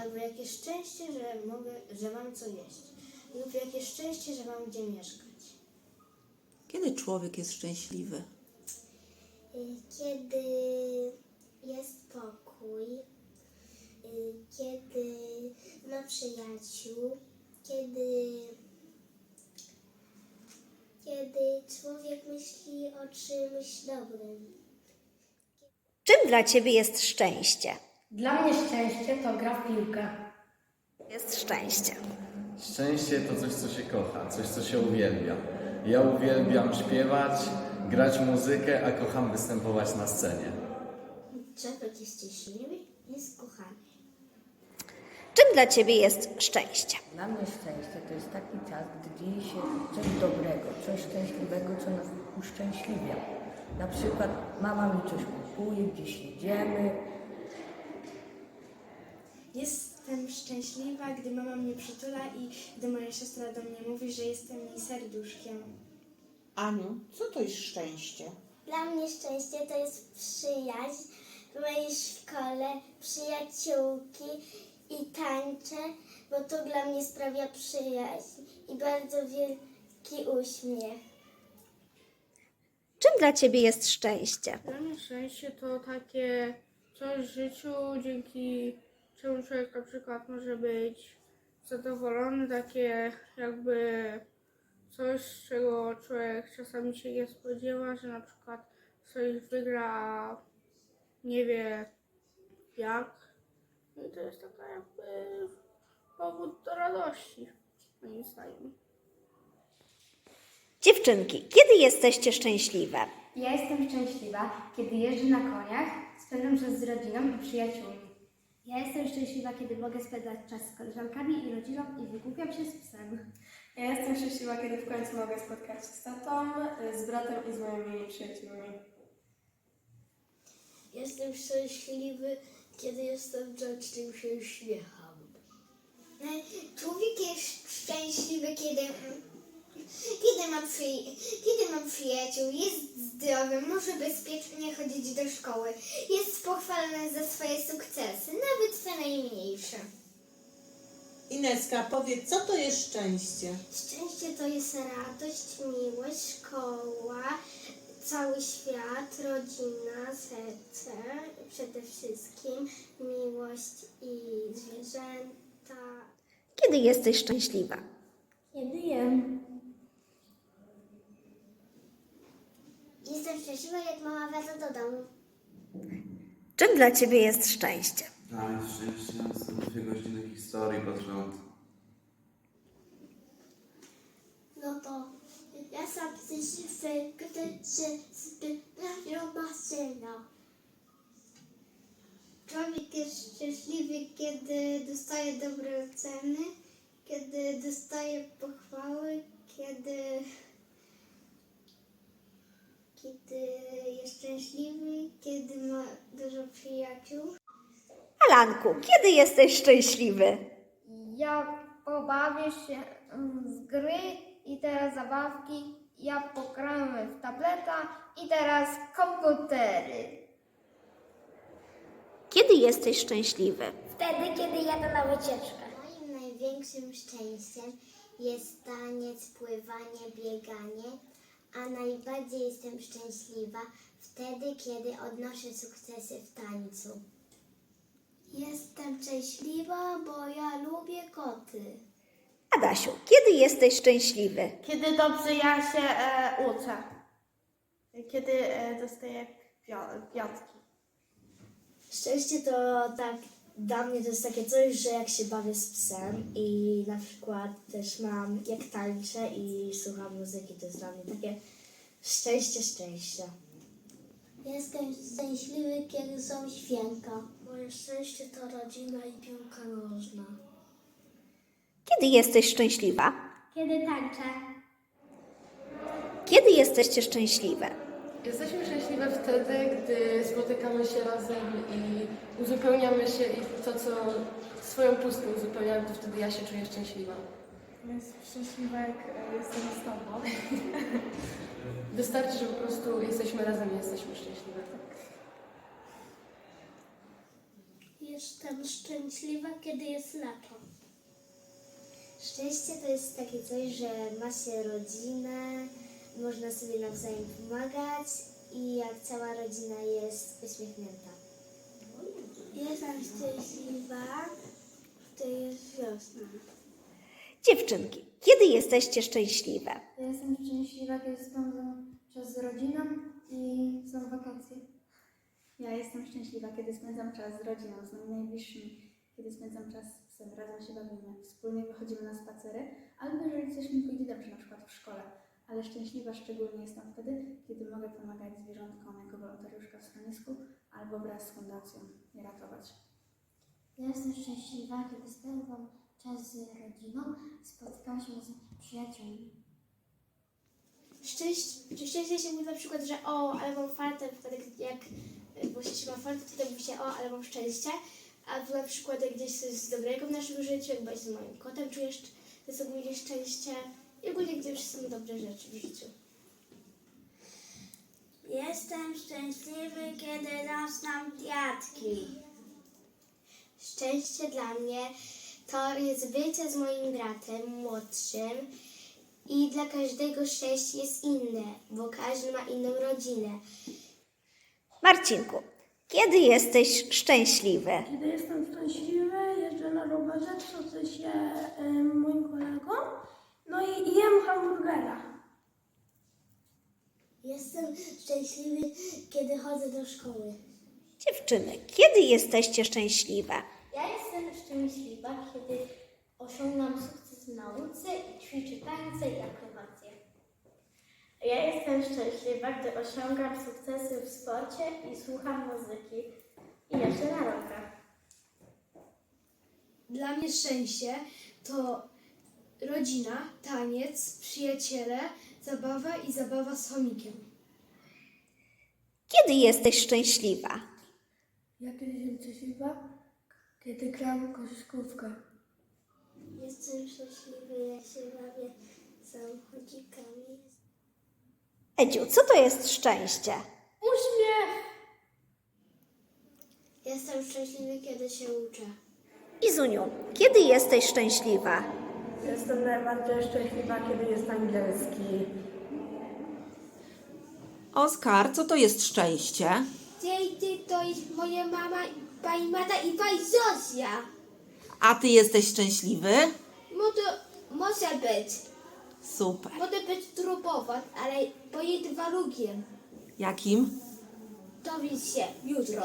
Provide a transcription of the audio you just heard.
albo jakie szczęście, że mogę, że mam co jeść, lub jakie szczęście, że mam gdzie mieszkać. Kiedy człowiek jest szczęśliwy? Kiedy jest pokój, kiedy ma przyjaciół, kiedy, kiedy człowiek myśli o czymś dobrym. Czym dla ciebie jest szczęście? Dla mnie szczęście to gra w piłkę. Jest szczęście. Szczęście to coś, co się kocha, coś, co się uwielbia. Ja uwielbiam śpiewać, grać muzykę, a kocham występować na scenie. Człowiek jest szczęśliwy, jest kochany. Czym dla ciebie jest szczęście? Dla mnie szczęście to jest taki czas, gdy dzieje się coś dobrego, coś szczęśliwego, co nas uszczęśliwia. Na przykład mama mi coś kupuje, gdzieś jedziemy. Jestem szczęśliwa, gdy mama mnie przytula i gdy moja siostra do mnie mówi, że jestem jej serduszkiem. Aniu, co to jest szczęście? Dla mnie szczęście to jest przyjaźń w mojej szkole, przyjaciółki i tańczę, bo to dla mnie sprawia przyjaźń i bardzo wielki uśmiech. Czym dla ciebie jest szczęście? Dla mnie szczęście to takie coś w życiu, dzięki czemu człowiek na przykład może być zadowolony, takie jakby coś, czego człowiek czasami się nie spodziewa, że na przykład coś wygra, nie wie jak. No i to jest taka jakby powód do radości, moim zdaniem. Dziewczynki, kiedy jesteście szczęśliwe? Ja jestem szczęśliwa, kiedy jeżdżę na koniach, spędzam czas z rodziną i przyjaciółmi. Ja jestem szczęśliwa, kiedy mogę spędzać czas z koleżankami i rodziną i wygłupiam się z psem. Ja jestem szczęśliwa, kiedy w końcu mogę spotkać się z tatą, z bratem i z moimi przyjaciółmi. Jestem szczęśliwy, kiedy jestem grzeczny i się uśmiecham. Człowiek jest szczęśliwy, kiedy, kiedy, ma przy, kiedy ma przyjaciół, jest zdrowy, może bezpiecznie chodzić do szkoły, jest pochwalony za swoje sukcesy, nawet te najmniejsze. Ineska, powiedz, co to jest szczęście? Szczęście to jest radość, miłość, szkoła, cały świat, rodzina, serce, przede wszystkim miłość i zwierzęta. Kiedy jesteś szczęśliwa? Kiedy jem? Jestem szczęśliwa, jak mama wraca do domu. Czym dla ciebie jest szczęście? Dla mnie szczęście są dwie godziny historii pod rząd. No to ja sam szczęśliwy, gdy się zbierają maszyna. Człowiek jest szczęśliwy, kiedy dostaje dobre oceny, kiedy dostaje pochwały, kiedy, kiedy jest szczęśliwy, kiedy ma dużo przyjaciół. Alanku, kiedy jesteś szczęśliwy? Ja pobawię się mm, z gry i teraz zabawki. Ja pogramy w tableta i teraz komputery. Kiedy jesteś szczęśliwy? Wtedy, kiedy jadę na wycieczkę. Moim największym szczęściem jest taniec, pływanie, bieganie, a najbardziej jestem szczęśliwa wtedy, kiedy odnoszę sukcesy w tańcu. Jestem szczęśliwa, bo ja lubię koty. Adasiu, kiedy jesteś szczęśliwy? Kiedy dobrze ja się e, uczę. Kiedy e, dostaję kwio- kwiatki. Szczęście to tak, dla mnie to jest takie coś, że jak się bawię z psem i na przykład też mam, jak tańczę i słucham muzyki, to jest dla mnie takie szczęście szczęścia. Jestem szczęśliwy, kiedy są święta. Moje szczęście to rodzina i piłka nożna. Kiedy jesteś szczęśliwa? Kiedy tańczę? Kiedy jesteście szczęśliwe? Jesteśmy szczęśliwe wtedy, gdy spotykamy się razem i uzupełniamy się i to, co swoją pustkę uzupełniamy, to wtedy ja się czuję szczęśliwa. Jestem szczęśliwa, jak e, jestem z tobą. Wystarczy, że po prostu jesteśmy razem i jesteśmy szczęśliwe. jestem szczęśliwa, kiedy jest lato. Szczęście to jest takie coś, że ma się rodzinę, można sobie nawzajem pomagać i jak cała rodzina jest uśmiechnięta. Jestem szczęśliwa, to jest wiosna. Dziewczynki, kiedy jesteście szczęśliwe? Ja jestem szczęśliwa, kiedy spędzam czas z rodziną i są wakacje. Ja jestem szczęśliwa, kiedy spędzam czas z rodziną, z moimi najbliższymi, kiedy spędzam czas z psem, razem się bawimy, wspólnie wychodzimy na spacery, albo jeżeli coś mi pójdzie dobrze, na przykład w szkole. Ale szczęśliwa szczególnie jestem wtedy, kiedy mogę pomagać zwierzątkom jako wolontariuszka w schronisku albo wraz z fundacją je ratować. Ja jestem szczęśliwa, kiedy spędzam czas z rodziną, spotykam się z przyjaciółmi. Szczęście, szczęście się mówi na przykład, że o, ale mam fartę, wtedy jak bo się ma fartę, wtedy mówi się o, ale mam szczęście. Albo na przykład jak gdzieś coś dobrego w naszym życiu, jak byłeś z moim kotem, czujesz to sobie mówisz szczęście. I ogólnie gdzieś są dobre rzeczy w życiu. Jestem szczęśliwy, kiedy rosną kwiatki. Szczęście dla mnie to jest bycie z moim bratem młodszym i dla każdego szczęście jest inne, bo każdy ma inną rodzinę. Marcinku, kiedy jesteś szczęśliwy? Kiedy jestem szczęśliwy, jeżdżę na rowerze, trzocę się moim kolegom, no i jem hamburgera. Jestem szczęśliwy, kiedy chodzę do szkoły. Dziewczyny, kiedy jesteście szczęśliwe? Ja jestem szczęśliwa, kiedy osiągam sukces w nauce i ćwiczę tańce i akrobacje. Ja jestem szczęśliwa, gdy osiągam sukcesy w sporcie i słucham muzyki i jeżdżę na rowerach. Dla mnie szczęście to rodzina, taniec, przyjaciele, zabawa i zabawa z chomikiem. Kiedy jesteś szczęśliwa? Ja kiedy jestem szczęśliwa, kiedy gram koszykówkę. Jestem szczęśliwy, jak się bawię samochodzikami. Edziu, co to jest szczęście? Uśmiech! Jestem szczęśliwy, kiedy się uczę. Izuniu, kiedy jesteś szczęśliwa? Jestem najbardziej szczęśliwa, kiedy jest angielski. Oskar, co to jest szczęście? Dzień to jest moja mama, pani Mata i pani Zosia. A ty jesteś szczęśliwy? Może, może być. Super. Może być trupowa, ale pod jednym warunkiem. Jakim? Dowiedz się jutro.